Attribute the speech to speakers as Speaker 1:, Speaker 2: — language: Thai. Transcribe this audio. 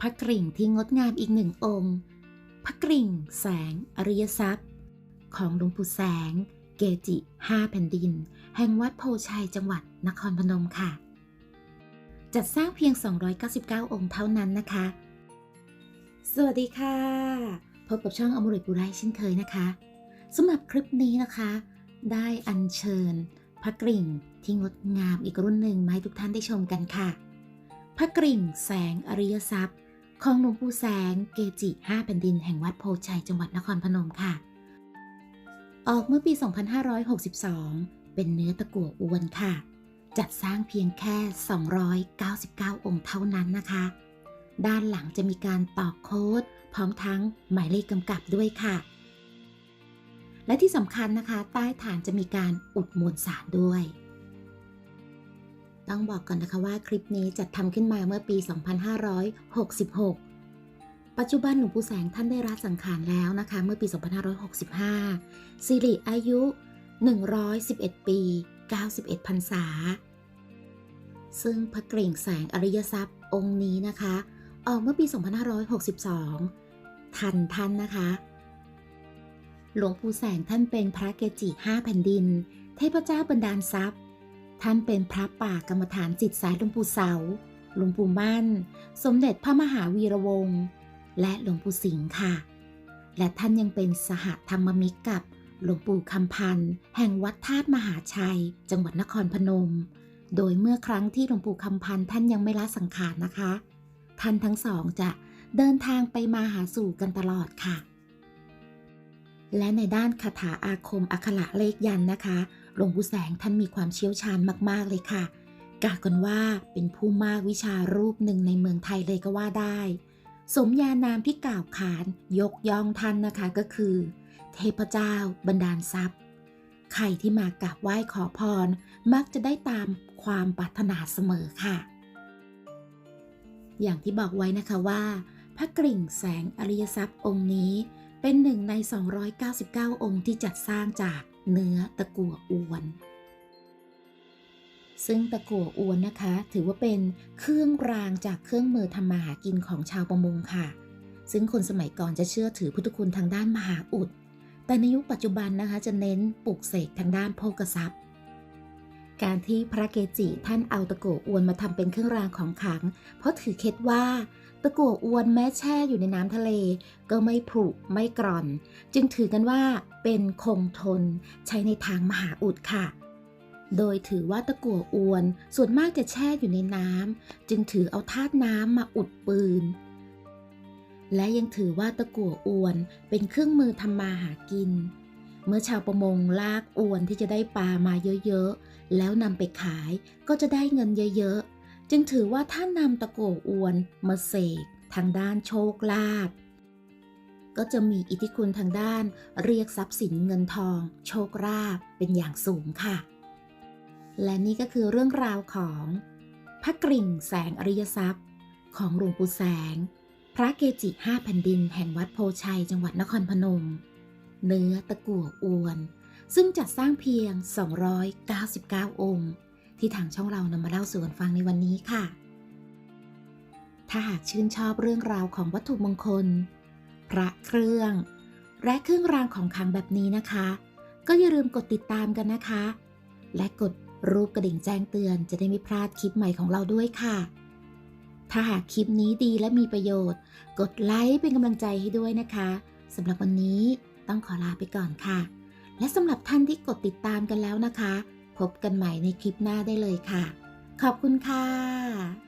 Speaker 1: พระกริ่งที่งดงามอีกหนึ่งองค์ พระกริ่งแสงอริยทรัพย์ ของหลวงปู่แสง เกจิห้าแผ่นดิน แห่งวัดโพชัยจังหวัดนครพนมค่ะ จัดสร้างเพียง 299 องค์เท่านั้นนะคะ สวัสดีค่ะ พบกับช่องอมริบุไรเช่นเคยนะคะสำหรับคลิปนี้นะคะ ได้อัญเชิญ พระกริ่งที่งดงามอีกรุ่นหนึ่งมาให้ทุกท่านได้ชมกันค่ะพระกริ่งแสงอริยทรัพย์ ของหลวงปู่แสงเกจิห้าแผ่นดินแห่งวัดโพชัยจังหวัดนครพนมค่ะ ออกเมื่อปี 2562 เป็นเนื้อตะกั่วอวนค่ะ จัดสร้างเพียงแค่ 299 องค์เท่านั้นนะคะ ด้านหลังจะมีการตอกโค้ด พร้อมทั้งหมายเลขกำกับด้วยค่ะ และที่สำคัญนะคะ ใต้ฐานจะมีการอุดมวลสารด้วย ต้องบอกก่อนนะคะว่าคลิปนี้จัดทำขึ้นมาเมื่อปี 2566 ปัจจุบันหลวงปู่แสงท่านได้รัสังขารแล้วนะคะ เมื่อปี 2565 สิริอายุ 111 ปี 91พรรษา ซึ่งพระกริ่งแสงอริยทรัพย์องค์นี้นะคะ ออกเมื่อปี 2562 ทันท่านนะคะ หลวงปู่แสงท่านเป็นพระเกจิห้าแผ่นดิน เทพเจ้าบันดาลทรัพย์ ท่านเป็นพระป่ากรรมฐานจิตสายหลวงปู่เสา หลวงปู่มั่น สมเด็จพระมหาวีระวงศ์และหลวงปู่สิงห์ค่ะ และท่านยังเป็นสหธรรมมิตรกับหลวงปู่คำพันธ์แห่งวัดธาตุมหาชัย จังหวัดนครพนม โดยเมื่อครั้งที่หลวงปู่คำพันธ์ท่านยังไม่ละสังขารนะคะ ท่านทั้งสองจะเดินทางไปมาหาสู่กันตลอดค่ะ และในด้านคาถาอาคมอักขระเลขยันนะคะ หลวงปู่แสงท่านมีความเชี่ยวชาญมากๆเลยค่ะกล่าวกันว่าเป็นผู้มากวิชารูปหนึ่งในเมืองไทยเลยก็ว่าได้ สมญานามที่กล่าวขานยกย่องท่านนะคะก็คือ เทพเจ้าบันดาลทรัพย์ ใครที่มากราบไหว้ขอพรมักจะได้ตามความปรารถนาเสมอค่ะ อย่างที่บอกไว้นะคะว่า พระกริ่งแสงอริยทรัพย์องค์นี้เป็นหนึ่งใน 299 องค์ที่จัดสร้างจาก เนื้อตะกั่วอวน ซึ่งตะกั่วอวนนะคะ ถือว่าเป็นเครื่องรางจากเครื่องมือทำมาหากินของชาวประมงค่ะ ซึ่งคนสมัยก่อนจะเชื่อถือพุทธคุณทางด้านมหาอุด แต่ในยุคปัจจุบันนะคะจะเน้นปลูกเสกทางด้านโภกทรัพย์การที่พระเกจิท่านเอาตะกัวอวนมาทำเป็นเครื่องรางของขลัง เพราะถือเคล็ดว่า ตะกั่วอวนแม้แช่อยู่ในน้ำทะเล ก็ไม่ผุไม่กร่อน จึงถือกันว่าเป็นคงทนใช้ในทางมหาอุดค่ะ โดยถือว่าตะกั่วอวนส่วนมากจะแช่อยู่ในน้ำจึงถือเอาธาตุน้ำมาอุดปืน และยังถือว่าตะกั่วอวนเป็นเครื่องมือทำมาหากิน เมื่อชาวประมงลากอวนที่จะได้ปลามาเยอะๆ แล้วนำไปขายก็จะได้เงินเยอะๆ จึงถือว่าถ้านนำตะโกวอวนมาเสกทางด้านโชคลาภก็จะมีอิทธิคุณทางด้านเรียกทรัพย์สินเงินทอง โชคลาภเป็นอย่างสูงค่ะ และนี่ก็คือเรื่องราวของพระกริ่งแสงอริยทรัพย์ ของหลวงปู่แสง พระเกจิห้าแผ่นดินแห่งวัดโพชัยจังหวัดนครพนม เนื้อตะกั่วอวน ซึ่งจัดสร้างเพียง 299 องค์ ที่ทางช่องเรานำมาเล่าสู่กันฟังในวันนี้ค่ะ ถ้าหากชื่นชอบเรื่องราวของวัตถุมงคล พระเครื่อง และเครื่องรางของขลังแบบนี้นะคะ ก็อย่าลืมกดติดตามกันนะคะ และกดรูปกระดิ่งแจ้งเตือนจะได้ไม่พลาดคลิปใหม่ของเราด้วยค่ะ ถ้าหากคลิปนี้ดีและมีประโยชน์ กดไลค์เป็นกำลังใจให้ด้วยนะคะสำหรับวันนี้ต้องขอลาไปก่อนค่ะ และสำหรับท่านที่กดติดตามกันแล้วนะคะ พบกันใหม่ในคลิปหน้าได้เลยค่ะ ขอบคุณค่ะ